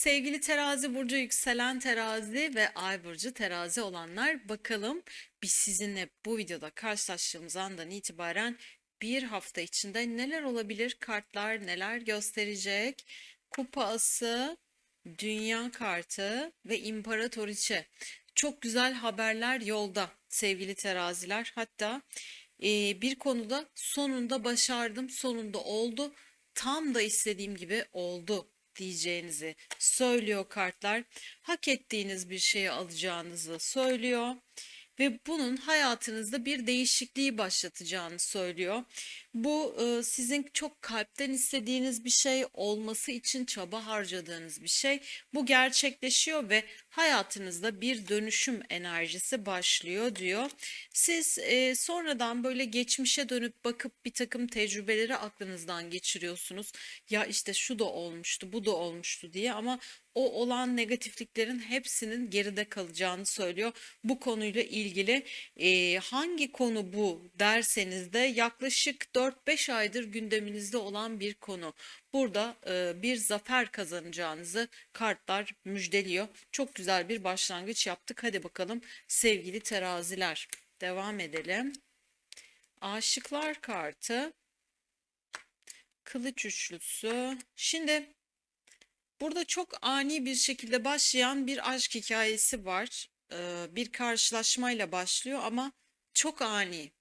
Sevgili terazi burcu yükselen terazi ve ay burcu terazi olanlar bakalım biz sizinle bu videoda karşılaştığımız andan itibaren bir hafta içinde neler olabilir? Kartlar neler gösterecek? Kupa ası, dünya kartı ve imparatoriçe. Çok güzel haberler yolda sevgili teraziler. Hatta e, bir konuda sonunda başardım, sonunda oldu, tam da istediğim gibi oldu diyeceğinizi söylüyor kartlar. Hak ettiğiniz bir şeyi alacağınızı söylüyor ve bunun hayatınızda bir değişikliği başlatacağını söylüyor. Bu e, sizin çok kalpten istediğiniz bir şey olması için çaba harcadığınız bir şey. Bu gerçekleşiyor ve hayatınızda bir dönüşüm enerjisi başlıyor diyor. Siz e, sonradan böyle geçmişe dönüp bakıp bir takım tecrübeleri aklınızdan geçiriyorsunuz. Ya işte şu da olmuştu, bu da olmuştu diye ama o olan negatifliklerin hepsinin geride kalacağını söylüyor. Bu konuyla ilgili e, hangi konu bu derseniz de yaklaşık 4-5 aydır gündeminizde olan bir konu. Burada e, bir zafer kazanacağınızı kartlar müjdeliyor. Çok güzel bir başlangıç yaptık. Hadi bakalım sevgili teraziler. Devam edelim. Aşıklar kartı. Kılıç üçlüsü. Şimdi burada çok ani bir şekilde başlayan bir aşk hikayesi var. Ee, bir karşılaşmayla başlıyor ama çok ani.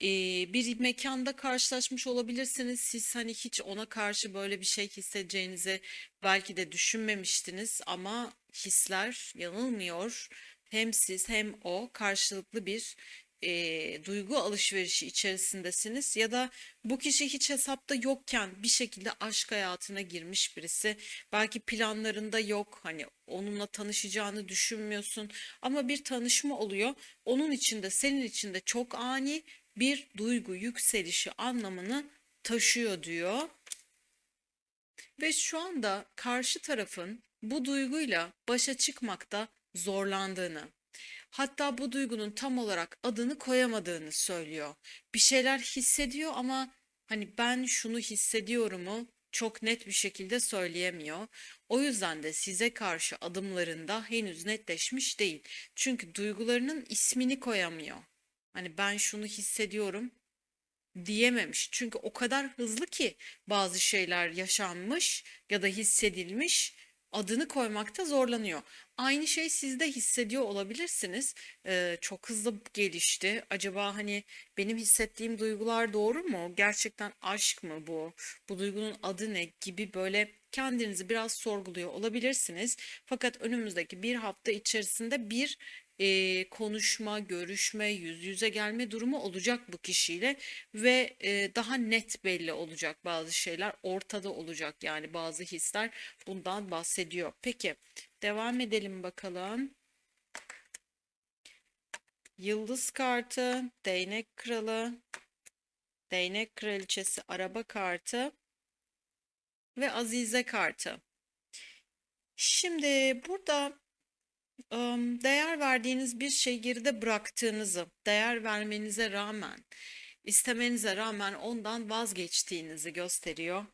Bir mekanda karşılaşmış olabilirsiniz. Siz hani hiç ona karşı böyle bir şey hissedeceğinizi belki de düşünmemiştiniz ama hisler yanılmıyor. Hem siz hem o karşılıklı bir e, duygu alışverişi içerisindesiniz ya da bu kişi hiç hesapta yokken bir şekilde aşk hayatına girmiş birisi. Belki planlarında yok hani onunla tanışacağını düşünmüyorsun ama bir tanışma oluyor. Onun içinde senin içinde çok ani bir duygu yükselişi anlamını taşıyor diyor. Ve şu anda karşı tarafın bu duyguyla başa çıkmakta zorlandığını, hatta bu duygunun tam olarak adını koyamadığını söylüyor. Bir şeyler hissediyor ama hani ben şunu hissediyorumu çok net bir şekilde söyleyemiyor. O yüzden de size karşı adımlarında henüz netleşmiş değil. Çünkü duygularının ismini koyamıyor. Hani ben şunu hissediyorum diyememiş. Çünkü o kadar hızlı ki bazı şeyler yaşanmış ya da hissedilmiş adını koymakta zorlanıyor. Aynı şey sizde hissediyor olabilirsiniz. Ee, çok hızlı gelişti. Acaba hani benim hissettiğim duygular doğru mu? Gerçekten aşk mı bu? Bu duygunun adı ne? Gibi böyle kendinizi biraz sorguluyor olabilirsiniz. Fakat önümüzdeki bir hafta içerisinde bir e, konuşma, görüşme, yüz yüze gelme durumu olacak bu kişiyle ve e, daha net belli olacak bazı şeyler ortada olacak yani bazı hisler bundan bahsediyor. Peki devam edelim bakalım. Yıldız kartı, değnek kralı, değnek kraliçesi, araba kartı ve azize kartı. Şimdi burada değer verdiğiniz bir şey geride bıraktığınızı, değer vermenize rağmen, istemenize rağmen ondan vazgeçtiğinizi gösteriyor.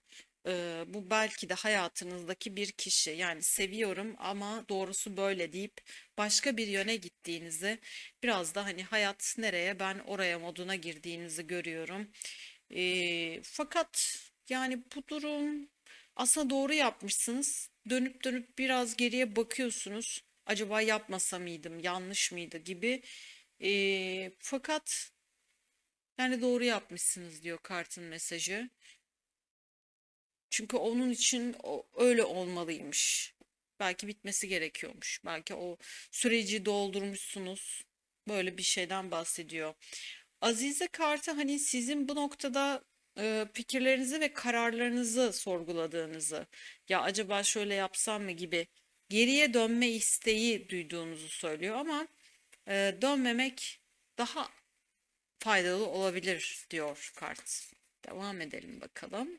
Ee, bu belki de hayatınızdaki bir kişi yani seviyorum ama doğrusu böyle deyip başka bir yöne gittiğinizi biraz da hani hayat nereye ben oraya moduna girdiğinizi görüyorum. Ee, fakat yani bu durum aslında doğru yapmışsınız. Dönüp dönüp biraz geriye bakıyorsunuz. Acaba yapmasa mıydım, yanlış mıydı gibi. Ee, fakat yani doğru yapmışsınız diyor kartın mesajı. Çünkü onun için o, öyle olmalıymış. Belki bitmesi gerekiyormuş. Belki o süreci doldurmuşsunuz. Böyle bir şeyden bahsediyor. Azize kartı hani sizin bu noktada e, fikirlerinizi ve kararlarınızı sorguladığınızı, ya acaba şöyle yapsam mı gibi geriye dönme isteği duyduğunuzu söylüyor ama e, dönmemek daha faydalı olabilir diyor kart. Devam edelim bakalım.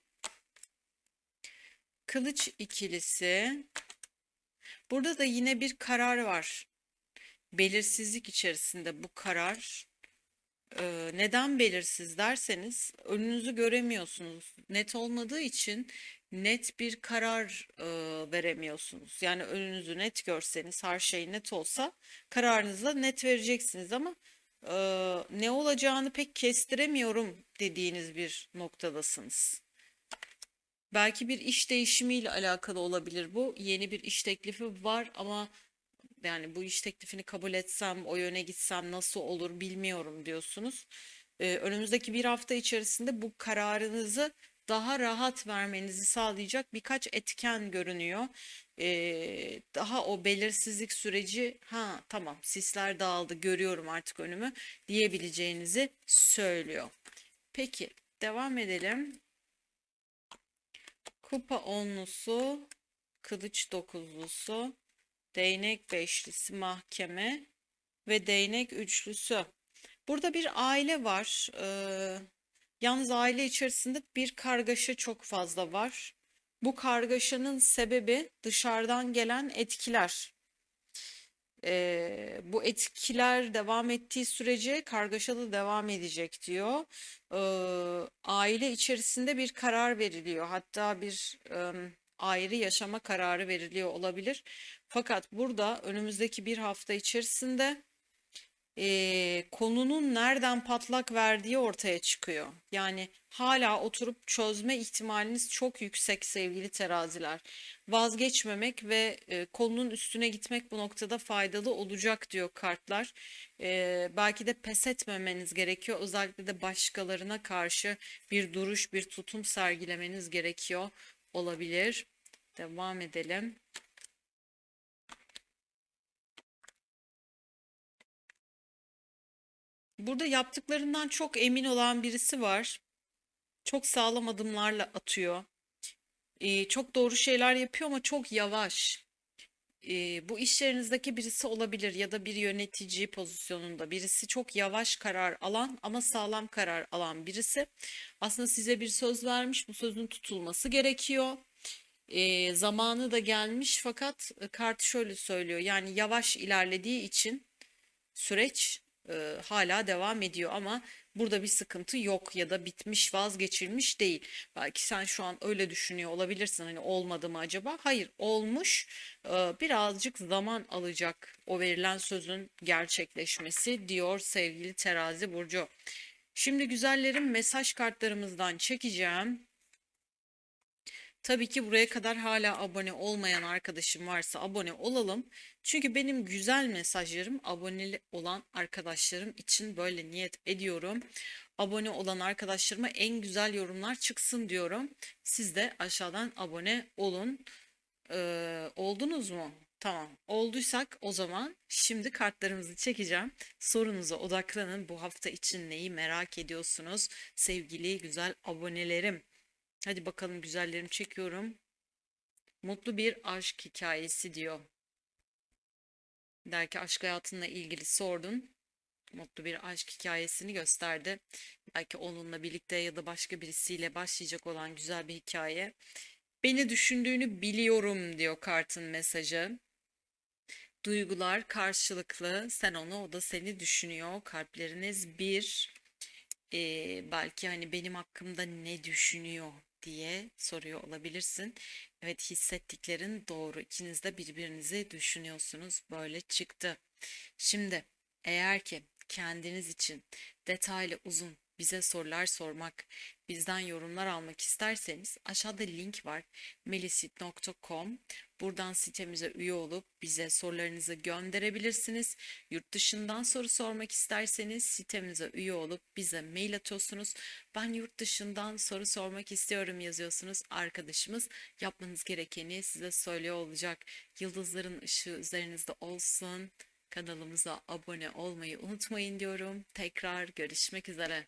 Kılıç ikilisi. Burada da yine bir karar var. Belirsizlik içerisinde bu karar. Ee, neden belirsiz derseniz önünüzü göremiyorsunuz. Net olmadığı için net bir karar e, veremiyorsunuz. Yani önünüzü net görseniz, her şey net olsa kararınızı da net vereceksiniz ama e, ne olacağını pek kestiremiyorum dediğiniz bir noktadasınız. Belki bir iş değişimiyle alakalı olabilir bu. Yeni bir iş teklifi var ama yani bu iş teklifini kabul etsem, o yöne gitsem nasıl olur bilmiyorum diyorsunuz. Ee, önümüzdeki bir hafta içerisinde bu kararınızı daha rahat vermenizi sağlayacak birkaç etken görünüyor. Ee, daha o belirsizlik süreci, ha tamam sisler dağıldı görüyorum artık önümü diyebileceğinizi söylüyor. Peki devam edelim. Kupa onlusu, kılıç dokuzlusu, değnek beşlisi mahkeme ve değnek üçlüsü. Burada bir aile var. Ee, yalnız aile içerisinde bir kargaşa çok fazla var. Bu kargaşanın sebebi dışarıdan gelen etkiler. Ee, bu etkiler devam ettiği sürece kargaşa da devam edecek diyor. Ee, aile içerisinde bir karar veriliyor. Hatta bir em, ayrı yaşama kararı veriliyor olabilir. Fakat burada önümüzdeki bir hafta içerisinde eee, konunun nereden patlak verdiği ortaya çıkıyor. Yani hala oturup çözme ihtimaliniz çok yüksek sevgili teraziler. Vazgeçmemek ve e, konunun üstüne gitmek bu noktada faydalı olacak diyor kartlar. Eee, belki de pes etmemeniz gerekiyor. Özellikle de başkalarına karşı bir duruş, bir tutum sergilemeniz gerekiyor olabilir. Devam edelim. Burada yaptıklarından çok emin olan birisi var. Çok sağlam adımlarla atıyor. Ee, çok doğru şeyler yapıyor ama çok yavaş. Ee, bu iş yerinizdeki birisi olabilir ya da bir yönetici pozisyonunda birisi çok yavaş karar alan ama sağlam karar alan birisi. Aslında size bir söz vermiş, bu sözün tutulması gerekiyor. Ee, zamanı da gelmiş fakat kart şöyle söylüyor. Yani yavaş ilerlediği için süreç e, hala devam ediyor ama burada bir sıkıntı yok ya da bitmiş vazgeçilmiş değil. Belki sen şu an öyle düşünüyor olabilirsin hani olmadı mı acaba? Hayır olmuş E, birazcık zaman alacak o verilen sözün gerçekleşmesi diyor sevgili terazi burcu. Şimdi güzellerim mesaj kartlarımızdan çekeceğim. Tabii ki buraya kadar hala abone olmayan arkadaşım varsa abone olalım. Çünkü benim güzel mesajlarım abone olan arkadaşlarım için böyle niyet ediyorum. Abone olan arkadaşlarıma en güzel yorumlar çıksın diyorum. Siz de aşağıdan abone olun. Ee, oldunuz mu? Tamam. Olduysak o zaman şimdi kartlarımızı çekeceğim. Sorunuza odaklanın. Bu hafta için neyi merak ediyorsunuz? Sevgili güzel abonelerim. Hadi bakalım güzellerim çekiyorum. Mutlu bir aşk hikayesi diyor. Belki aşk hayatınla ilgili sordun. Mutlu bir aşk hikayesini gösterdi. Belki onunla birlikte ya da başka birisiyle başlayacak olan güzel bir hikaye. Beni düşündüğünü biliyorum diyor kartın mesajı. Duygular karşılıklı. Sen onu, o da seni düşünüyor. Kalpleriniz bir. Ee, belki hani benim hakkımda ne düşünüyor diye soruyor olabilirsin. Evet hissettiklerin doğru. İkiniz de birbirinizi düşünüyorsunuz. Böyle çıktı. Şimdi eğer ki kendiniz için detaylı uzun bize sorular sormak, bizden yorumlar almak isterseniz aşağıda link var melisit.com. Buradan sitemize üye olup bize sorularınızı gönderebilirsiniz. Yurt dışından soru sormak isterseniz sitemize üye olup bize mail atıyorsunuz. Ben yurt dışından soru sormak istiyorum yazıyorsunuz. Arkadaşımız yapmanız gerekeni size söylüyor olacak. Yıldızların ışığı üzerinizde olsun. Kanalımıza abone olmayı unutmayın diyorum. Tekrar görüşmek üzere.